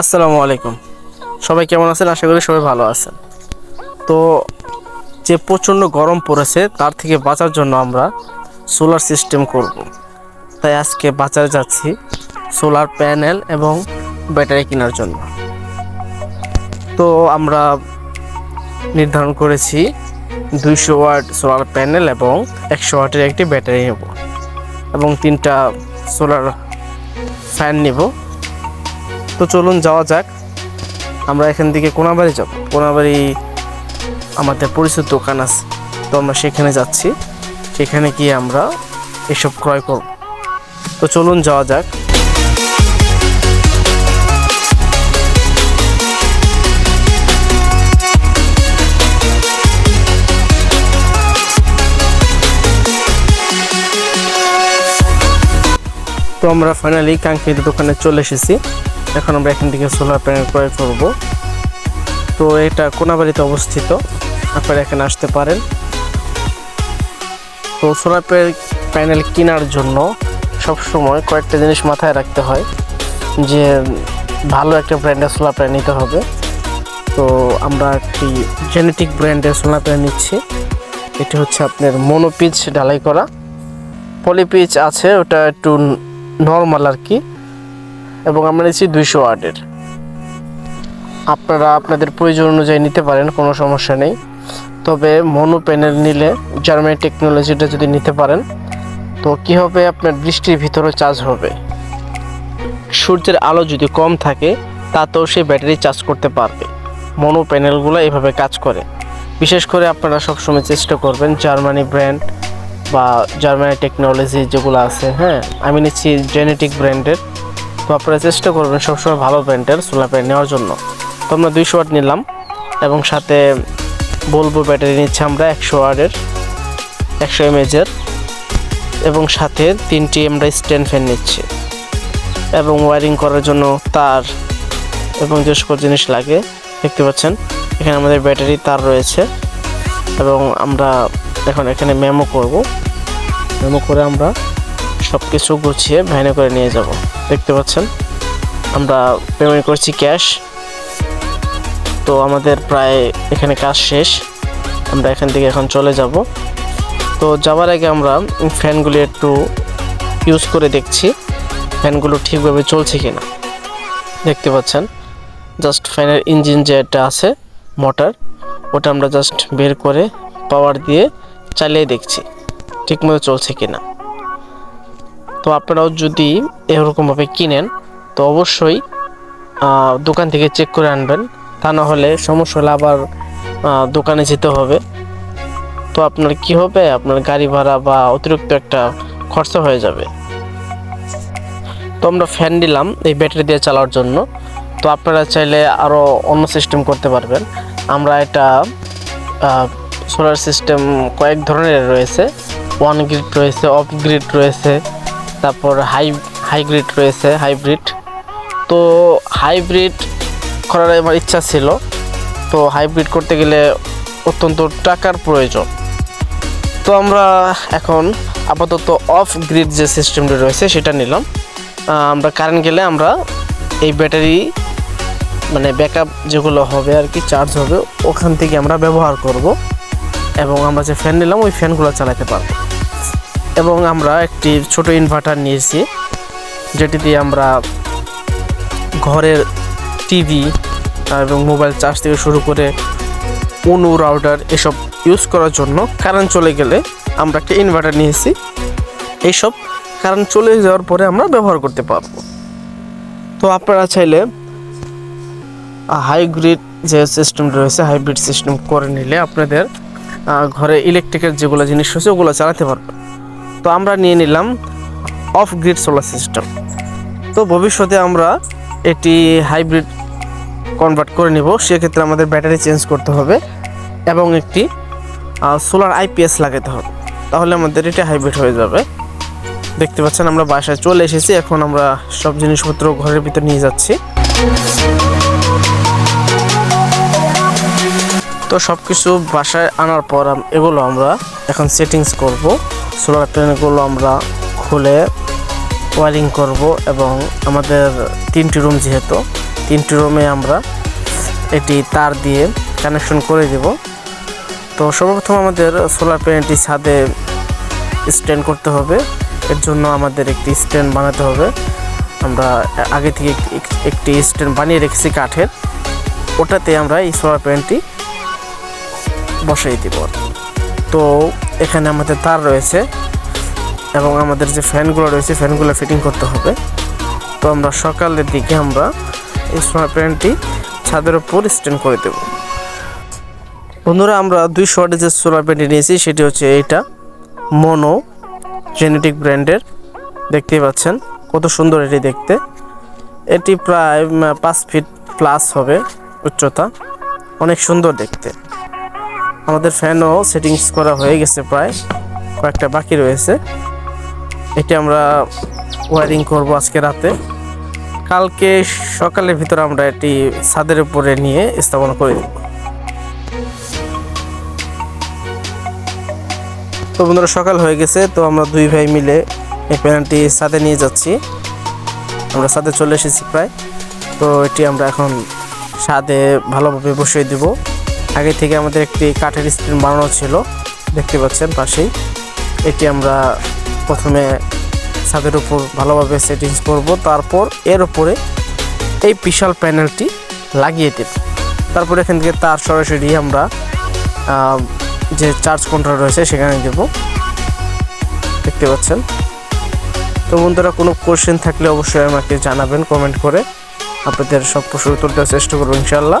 আসসালামু আলাইকুম। সবাই কেমন আছেন? আশা করি সবাই ভালো আছেন। তো যে প্রচণ্ড গরম পড়েছে, তার থেকে বাঁচার জন্য আমরা সোলার সিস্টেম করব। তাই আজকে বাজারে যাচ্ছি সোলার প্যানেল এবং ব্যাটারি কেনার জন্য। তো আমরা নির্ধারণ করেছি দুইশো ওয়াট সোলার প্যানেল এবং একশো ওয়াটের একটি ব্যাটারি নেব এবং তিনটা সোলার ফ্যান নেব। তো চলুন যাওয়া যাক। আমরা এখান থেকে কোনাবাড়ি যাব। কোনাবাড়ি আমাদের পরিচিত দোকান আছে। তো আমরা সেখানে যাচ্ছি। সেখানে গিয়ে আমরা এসব ক্রয় করব। তো চলুন যাওয়া যাক। তো আমরা ফাইনালি কাঙ্ক্ষিত দোকানে চলে এসেছি। এখন আমরা এখান থেকে সোলার প্যানেল ক্রয় করব। তো এটা কোনাবাড়িতে অবস্থিত। আপনারা এখানে আসতে পারেন। তো সোলার প্যানেল কেনার জন্য সবসময় কয়েকটা জিনিস মাথায় রাখতে হয় যে ভালো একটা ব্র্যান্ডের সোলার প্যানেল নিতে হবে। তো আমরা একটি জেনেটিক ব্র্যান্ডের সোলার প্যানেল নিচ্ছি। এটি হচ্ছে আপনার মনোপিচ ঢালাই করা। পলিপিচ আছে, ওটা একটু নর্মাল আর কি। এবং আমরা নিচ্ছি দুইশো ওয়ার্ডের আপনারা আপনাদের প্রয়োজন অনুযায়ী নিতে পারেন, কোনো সমস্যা নেই। তবে মনো প্যানেল নিলে জার্মানি টেকনোলজিটা যদি নিতে পারেন, তো কি হবে? আপনার বৃষ্টির ভিতরে চার্জ হবে। সূর্যের আলো যদি কম থাকে, তাতেও সে ব্যাটারি চার্জ করতে পারবে। মনো প্যানেলগুলো এভাবে কাজ করে। বিশেষ করে আপনারা সবসময় চেষ্টা করবেন জার্মানি ব্র্যান্ড বা জার্মানি টেকনোলজি যেগুলো আছে হ্যাঁ? আমি নিচ্ছি জেনেটিক ব্র্যান্ডের। তো আপনারা চেষ্টা করবেন সবসময় ভালো প্যান্টের সোলার প্যান্ট নেওয়ার জন্য। তো আমরা দুইশো ওয়াট নিলাম এবং সাথে বলব ব্যাটারি নিচ্ছি আমরা একশো ওয়াটের, একশো এমএজের এবং সাথে তিনটি আমরা স্ট্যান্ড ফ্যান নিচ্ছি। এবং ওয়ারিং করার জন্য তার এবং যে সকল জিনিস লাগে, দেখতে পাচ্ছেন, এখানে আমাদের ব্যাটারি তার রয়েছে। এবং আমরা এখন এখানে মেমো করব। মেমো করে আমরা সব কিছু গুছিয়ে ভ্যানে করে নিয়ে যাব। দেখতে পাচ্ছেন? আমরা পেমেন্ট করছি ক্যাশ তো আমাদের প্রায় এখানে কাজ শেষ। আমরা এখান থেকে এখন চলে যাব। তো যাওয়ার আগে আমরা ফ্যানগুলি একটু ইউজ করে দেখছি, ফ্যানগুলো ঠিকভাবে চলছে কিনা। দেখতে পাচ্ছেন? জাস্ট ফ্যানের ইঞ্জিন যেটা আছে মোটর ওটা আমরা জাস্ট বের করে পাওয়ার দিয়ে চালিয়ে দেখছি, ঠিকমতো চলছে কিনা। তো আপনারাও যদি এরকমভাবে কিনেন, তো অবশ্যই দোকান থেকে চেক করে আনবেন। তা না হলে সমস্যা হলে আবার দোকানে যেতে হবে। তো আপনার কি হবে? আপনার গাড়ি ভাড়া বা অতিরিক্ত একটা খরচা হয়ে যাবে। তো আমরা ফ্যান দিলাম এই ব্যাটারি দিয়ে চালানোর জন্য। তো আপনারা চাইলে আরও অন্য সিস্টেম করতে পারবেন। আমরা এটা সোলার সিস্টেম কয়েক ধরনের রয়েছে। ওয়ান গ্রিড রয়েছে অফ গ্রিড রয়েছে। তারপর হাই হাইব্রিড রয়েছে, হাইব্রিড। তো হাইব্রিড করার আমার ইচ্ছা ছিল। তো হাইব্রিড করতে গেলে অত্যন্ত টাকার প্রয়োজন। তো আমরা এখন আপাতত অফ গ্রিড যে সিস্টেমটা রয়েছে সেটা নিলাম। আমরা কারেন্ট গেলে আমরা এই ব্যাটারি মানে ব্যাকআপ যেগুলো হবে আর কি, চার্জ হবে, ওখান থেকে আমরা ব্যবহার করব। এবং আমরা যে ফ্যান নিলাম, ওই ফ্যানগুলো চালাতে পারব। এবং আমরা একটি ছোট ইনভার্টার নিয়েছি, যেটি দিয়ে আমরা ঘরের টিভি এবং মোবাইল চার্জ থেকে শুরু করে অনু রাউটার এসব ইউজ করার জন্য কারেন্ট চলে গেলে আমরা একটা ইনভার্টার নিয়েছি। এইসব কারেন্ট চলে যাওয়ার পরে আমরা ব্যবহার করতে পারব। তো আপনারা চাইলে হাইব্রিড যে সিস্টেম রয়েছে হাইব্রিড সিস্টেম করে নিলে আপনাদের ঘরে ইলেকট্রিকের যেগুলো জিনিস রয়েছে, ওগুলো চালাতে পারবেন। তো আমরা নিয়ে নিলাম অফ গ্রিড সোলার সিস্টেম তো ভবিষ্যতে আমরা এটি হাইব্রিড কনভার্ট করে নিব, সেক্ষেত্রে আমাদের ব্যাটারি চেঞ্জ করতে হবে এবং একটি সোলার আইপিএস লাগাতে হবে। তাহলে আমাদের এটা হাইব্রিড হয়ে যাবে। দেখতে পাচ্ছেন আমরা বাসায় চলে এসেছি, এখন আমরা সব জিনিসপত্র ঘরের ভিতর নিয়ে যাচ্ছি। তো সব কিছু বাসায় আনার পর এগুলো আমরা এখন সেটিংস করব। সোলার প্যানেলগুলো আমরা খুলে ওয়ারিং করব এবং আমাদের তিনটি রুম যেহেতু, তিনটি রুমে আমরা এটি তার দিয়ে কানেকশন করে দেব। তো সর্বপ্রথম আমাদের সোলার প্যানেলটি ছাদে স্ট্যান্ড করতে হবে। এর জন্য আমাদের একটি স্ট্যান্ড বানাতে হবে। আমরা আগে থেকে এক- একটি স্ট্যান্ড বানিয়ে রেখেছি কাঠের। ওটাতে আমরা এই সোলার প্যানেলটি বসাই দেব। তো এখানে আমাদের তার রয়েছে এবং আমাদের যে ফ্যানগুলো রয়েছে, ফ্যানগুলো ফিটিং করতে হবে। তো আমরা সকালের দিকে আমরা এই সোলার প্যানেলটি ছাদের উপর স্ট্যান্ড করে দেব। বন্ধুরা, আমরা দুইশো ওয়াটের যে সোলার প্যানেলটি নিয়েছি, সেটি হচ্ছে এইটা। মনো জেনেটিক ব্র্যান্ডের দেখতেই পাচ্ছেন কত সুন্দর এটি দেখতে। এটি প্রায় পাঁচ ফিট প্লাস হবে উচ্চতা। অনেক সুন্দর দেখতে। আমাদের ফ্যানও সেটিংস করা হয়ে গেছে প্রায়। কয়েকটা বাকি রয়েছে। এটি আমরা ওয়ারিং করব আজকে রাতে। কালকে সকালের ভিতরে আমরা এটি ছাদের উপরে নিয়ে স্থাপন করে দেব। তো বন্ধুরা, সকাল হয়ে গেছে। তো আমরা দুই ভাই মিলে এই প্যানেলটি ছাদে নিয়ে যাচ্ছি। আমরা ছাদে চলে এসেছি প্রায়। তো এটি আমরা এখন ছাদে ভালোভাবে বসিয়ে দিব। আগে থেকে আমাদের একটি কাঠের স্ক্রিন বানানো ছিল, দেখতে পাচ্ছেন পাশেই। এটি আমরা প্রথমে ছাদের উপর ভালোভাবে সেটিংস করব, তারপর এর উপরে এই বিশাল প্যানেলটি লাগিয়ে দেব। তারপর এখান থেকে তার সরাসরি আমরা যে চার্জ কন্ট্রোল রয়েছে সেখানে দেব। দেখতে পাচ্ছেন? তো বন্ধুরা, কোনো কোশ্চেন থাকলে অবশ্যই আমাকে জানাবেন কমেন্ট করে। আপনাদের সব প্রশ্ন উত্তর দেওয়ার চেষ্টা করব ইনশাল্লাহ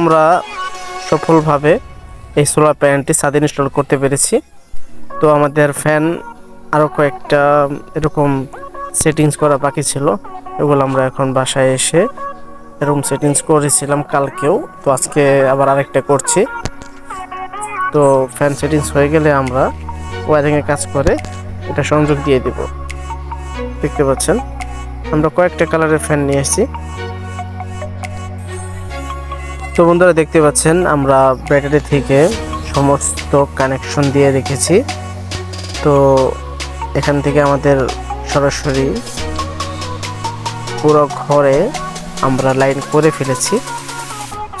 আমরা সফলভাবে এই সোলার প্যানেলটি ছাদে ইনস্টল করতে পেরেছি। তো আমাদের ফ্যান আরও কয়েকটা এরকম সেটিংস করা বাকি ছিল, এগুলো আমরা এখন বাসায় এসে এরকম সেটিংস করেছিলাম কালকেও। তো আজকে আবার আরেকটা করছি। তো ফ্যান সেটিংস হয়ে গেলে আমরা ওয়ারিংয়ে কাজ করে এটা সংযোগ দিয়ে দেব। দেখতে পাচ্ছেন? আমরা কয়েকটা কালারের ফ্যান নিয়ে এসেছি। তো বন্ধুরা দেখতে পাচ্ছেন, আমরা ব্যাটারি থেকে সমস্ত কানেকশন দিয়ে রেখেছি। তো এখান থেকে আমাদের সরাসরি পুরো ঘরে আমরা লাইন করে ফেলেছি।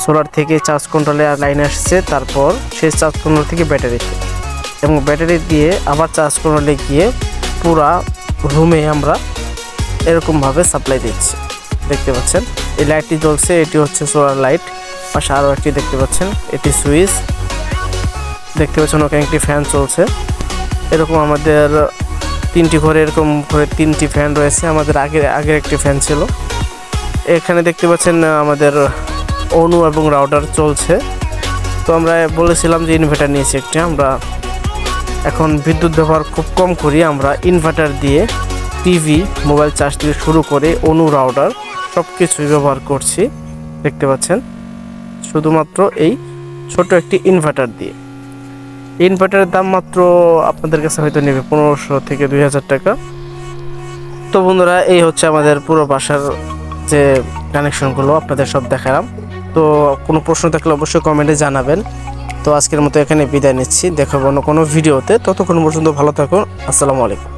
সোলার থেকে চার্জ কন্ট্রোলে লাইন আসছে, তারপর সেই চার্জ কন্ট্রোল থেকে ব্যাটারিতে এবং ব্যাটারি দিয়ে আবার চার্জ কন্ট্রোলে গিয়ে পুরা রুমে আমরা এরকমভাবে সাপ্লাই দিচ্ছি। দেখতে পাচ্ছেন, এই লাইটটি জ্বলছে, এটি হচ্ছে সোলার লাইট পাশে আরও একটি দেখতে পাচ্ছেন, এটি সুইচ দেখতে পাচ্ছেন ওখানে একটি ফ্যান চলছে। এরকম আমাদের তিনটি ঘরে, এরকম করে তিনটি ফ্যান রয়েছে। আমাদের আগের আগের একটি ফ্যান ছিল। এখানে দেখতে পাচ্ছেন আমাদের অনু এবং রাউটার চলছে। তো আমরা বলেছিলাম যে ইনভার্টার নিয়েছি একটি। আমরা এখন বিদ্যুৎ ব্যবহার খুব কম করি। আমরা ইনভার্টার দিয়ে টিভি মোবাইল চার্জ থেকে শুরু করে অনু, রাউটার সব কিছুই ব্যবহার করছি। দেখতে পাচ্ছেন। শুধুমাত্র এই ছোট একটি ইনভার্টার দিয়ে। ইনভার্টারের দাম মাত্র আপনাদের কাছে হয়তো নেবে পনেরোশো থেকে দুই হাজার টাকা। তো বন্ধুরা, এই হচ্ছে আমাদের পুরো বাসার যে কানেকশনগুলো, আপনাদের সব দেখালাম। তো কোনো প্রশ্ন থাকলে অবশ্যই কমেন্টে জানাবেন। তো আজকের মতো এখানে বিদায় নিচ্ছি। দেখাবো অন্য কোনো ভিডিওতে। ততক্ষণ পর্যন্ত ভালো থাকুন। আসসালামু আলাইকুম।